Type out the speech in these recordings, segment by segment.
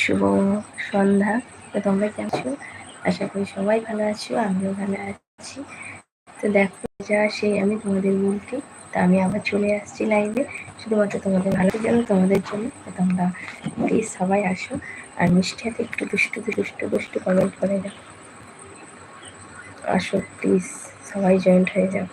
শুভ সন্ধ্যা। তো তোমরা কেমন আছো? আশা করি সবাই ভালো আছো, আমিও ভালো আছি। তো দেখো, যা সেই আমি তোমাদের বলতে তো আমি আবার চলে আসছি লাইভে শুধুমাত্র তোমাদের ভালোর জন্য, তোমাদের জন্য। তোমরা প্লিজ সবাই আসো। আর মিষ্টি হাতে একটু দুষ্টু দুষ্টু দুষ্টু কমেন্ট করে যাও আসো প্লিজ সবাই জয়েন্ট হয়ে যাও।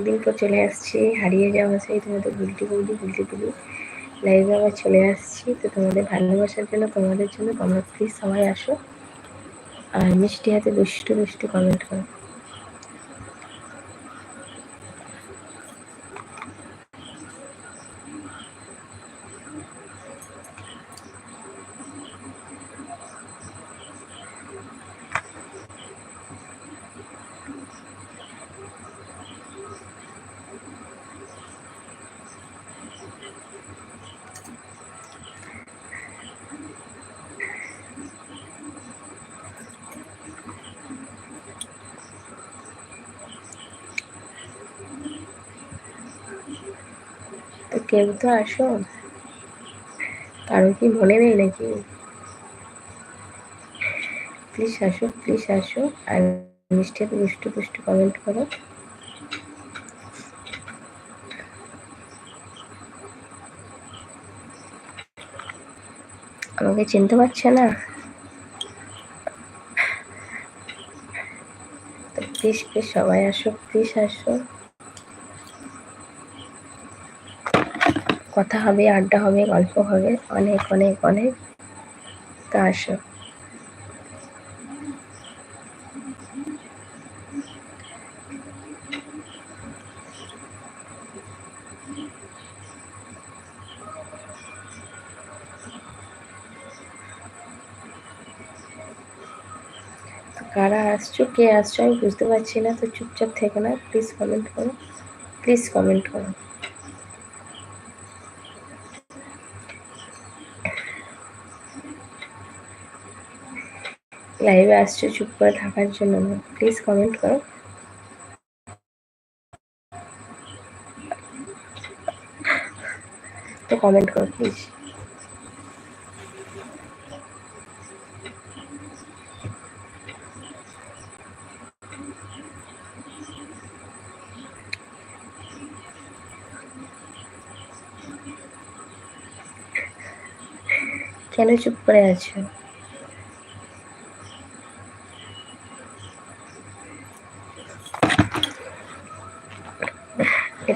অনেকদিন পর চলে আসছি। হারিয়ে যাওয়া সেই তোমাদের গুলটি গুলটি গুলটি গুলি লাইভে আবার চলে আসছি। তো তোমাদের ভালোবাসার জন্য, তোমাদের জন্য তোমরা প্লিজ সবাই আসো। আর মিষ্টি হাতে দুষ্টু দুষ্টু কমেন্ট করো। কেউ তো আসো কারও কি মনে নেই নাকি? প্লিজ আসো প্লিজ আসো, আর মিষ্টি দুষ্টু দুষ্টু কমেন্ট করো। আমাকে চিনতে পারছে না। প্লিজ প্লিজ সবাই আসো প্লিজ আসো। কথা হবে, আড্ডা হবে, গল্প হবে, অনেক অনেক অনেক। তা আসো। কারা আসছো? কে আসছো? আমি বুঝতে পারছি না, তো চুপচাপ থেকে না। প্লিজ কমেন্ট করো। প্লিজ কমেন্ট করো। লাইভে আসছো, চুপ করে থাকার জন্য। না প্লিজ কমেন্ট করো। তো কমেন্ট করো প্লিজ কেন চুপ করে আছো?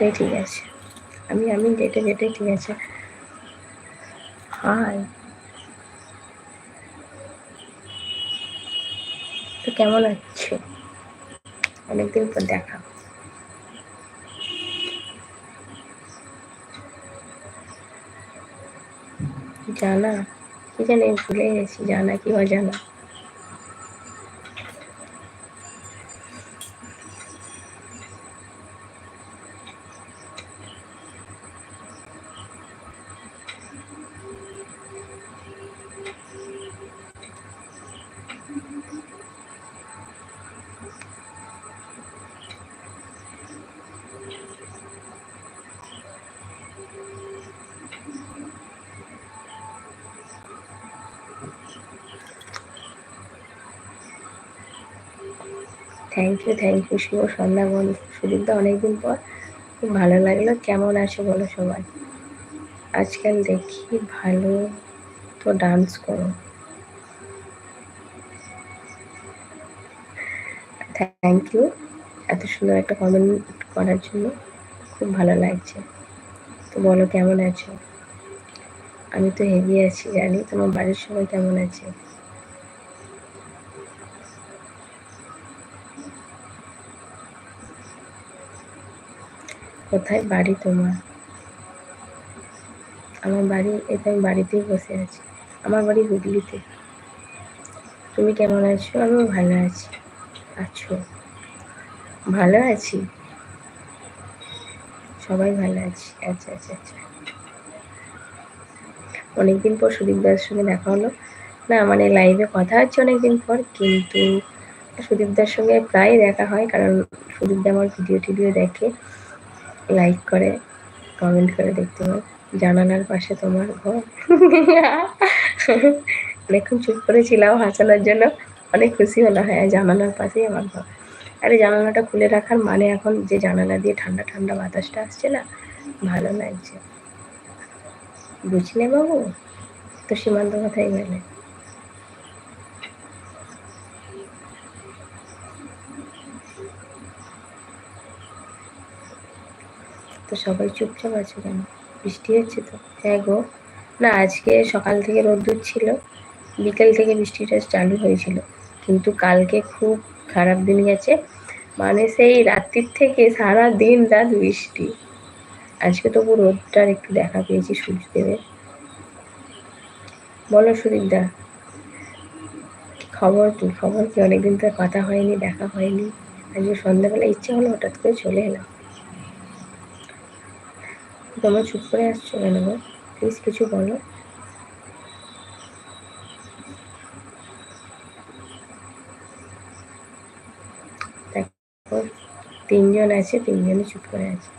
এটাই ঠিক আছে। আমি আমি যেটা, যেটাই ঠিক আছে। হাই তো কেমন আছো? অনেকদিন পর দেখা। জানা? কি জানি, ভুলে গেছি। জানা কি অজানা থ্যাংক ইউ থ্যাংক ইউ শুভ সন্ধ্যা বন্ধু। সুদীপদা অনেকদিন পর খুব ভালো লাগল। কেমন আছো বলো সবাই? আজকাল দেখি ভালো তো ডান্স করো। থ্যাংক ইউ এত সুন্দর একটা কমেন্ট করার জন্য। খুব ভালো লাগছে। তো বলো, কেমন আছো? আমি তো হেভি আছি, জানি তোমার বাড়ির সবাই কেমন আছে? কোথায় বাড়ি তোমার? আমার বাড়ি এটা আমি বাড়িতেই বসে আছি। আমার বাড়ি হুগলিতে। তুমি কেমন আছো? আমিও ভালো আছি। আছো? ভালো আছি? সবাই ভালো আছি আচ্ছা আচ্ছা আচ্ছা অনেকদিন পর সুদীপ দার সঙ্গে দেখা হলো। না মানে লাইভে কথা হচ্ছে অনেকদিন পর, কিন্তু সুদীপ দার সঙ্গে প্রায় দেখা হয়, কারণ সুদীপ দা আমার ভিডিও টিডিও দেখে লাইক করে কমেন্ট করে দেখতে পাই জানালার পাশে তোমার ঘর। অনেকক্ষণ চুপ করেছিলাম, হাসানোর জন্য। অনেক খুশি হলো হ্যাঁ জানালার পাশেই আমার ঘর। আরে জানালাটা খুলে রাখার মানে এখন যে জানালা দিয়ে ঠান্ডা ঠান্ডা বাতাসটা আসছে না, ভালো লাগছে। বুঝলে বাবু? তো সীমান্ত কথাই গেলে? তো সবাই চুপচাপ আছে কেন? বৃষ্টি হচ্ছে তো? হ্যাঁ গো। না, আজকে সকাল থেকে রোদ্দুর ছিল। বিকেল থেকে বৃষ্টিটা চালু হয়েছিল। কিন্তু কালকে খুব খারাপ দিন গেছে। মানে সেই রাত্রির থেকে সারা দিন রাত বৃষ্টি। আজকে তবু রোদটার একটু দেখা পেয়েছি সূর্যদেবের। বলো সুদীপদা, খবর কি? খবর কি? অনেকদিন তো কথা হয়নি, দেখা হয়নি। আজকে সন্ধ্যাবেলা ইচ্ছে হলো হঠাৎ করে চলে এলাম। তোমরা চুপ করে আসছো কেন প্লিজ কিছু বলো দেখো তিনজন আছে, তিনজনই চুপ করে আছে।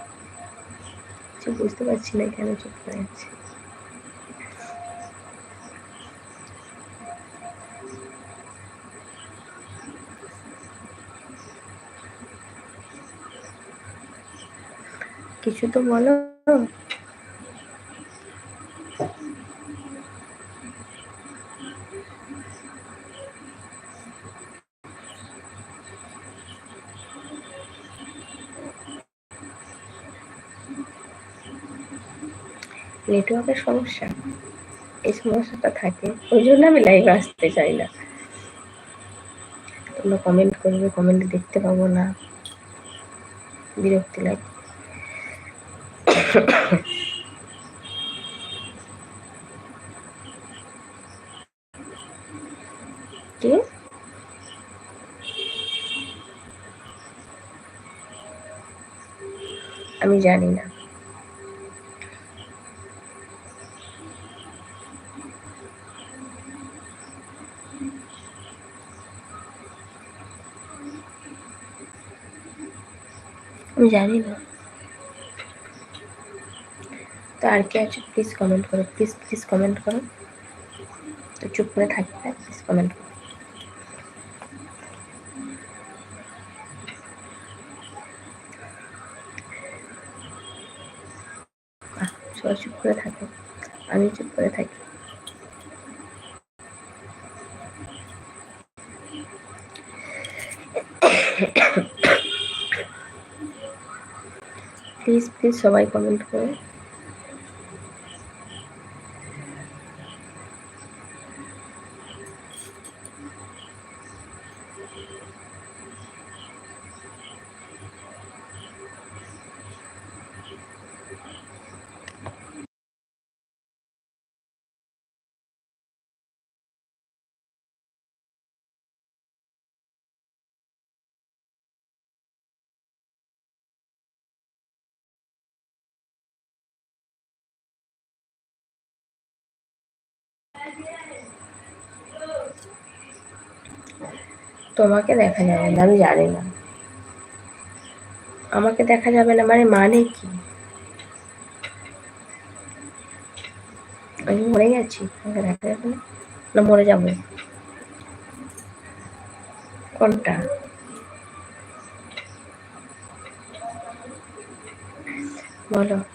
কিছু বুঝতে পারছি না কেন চুপ করে আছে। কিছু তো বলো। নেটওয়ার্কের সমস্যা। এই সমস্যাটা থাকে। ওই জন্য আমি লাইভে আসতে চাই না। তোমরা কমেন্ট করবে কমেন্ট দেখতে পাবো না। বিরক্তি লাগে। আমি জানি না। আমি জানি না। তো আর কে আছে? প্লিজ কমেন্ট করো প্লিজ প্লিজ কমেন্ট করো। তো চুপ করে থাকবে প্লিজ কমেন্ট করো। সবাই চুপ করে থাকো, আমি চুপ করে থাকি। প্লিজ প্লিজ সবাই কমেন্ট করো। তোমাকে দেখা যাবে না, আমি জানি না। আমাকে দেখা যাবে না মানে মানে কি? আমি মরে গেছি আমাকে দেখা যাবে না? না, মরে যাব। কোনটা? বলো।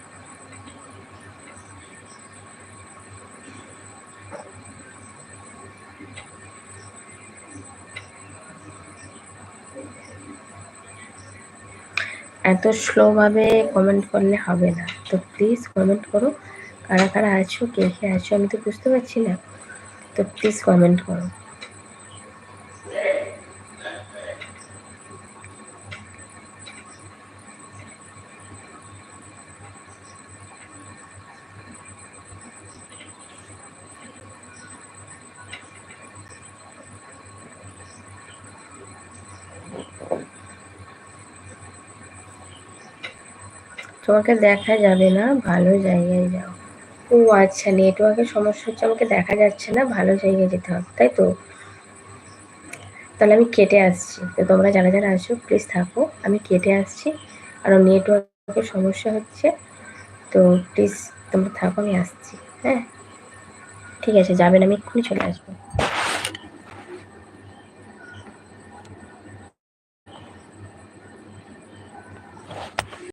এত স্লোভাবে কমেন্ট করলে হবে না। তো প্লিজ কমেন্ট করো। কারা কারা আছো, কে কে আছো আমি তো বুঝতে পারছি না। তো প্লিজ কমেন্ট করো। তোমাকে দেখা যাবে না, ভালো জায়গায় যাও। ও আচ্ছা নেটওয়ার্কের সমস্যা হচ্ছে আমাকে দেখা যাচ্ছে না, ভালো জায়গায় যেতে হবে, তাই তো? তাহলে আমি কেটে আসছি। তো তোমরা যারা যারা আসো প্লিজ থাকো, আমি কেটে আসছি। আর নেটওয়ার্কের সমস্যা হচ্ছে, তো প্লিজ তোমরা থাকো, আমি আসছি হ্যাঁ? ঠিক আছে যাবেন আমি এক্ষুনি চলে আসব।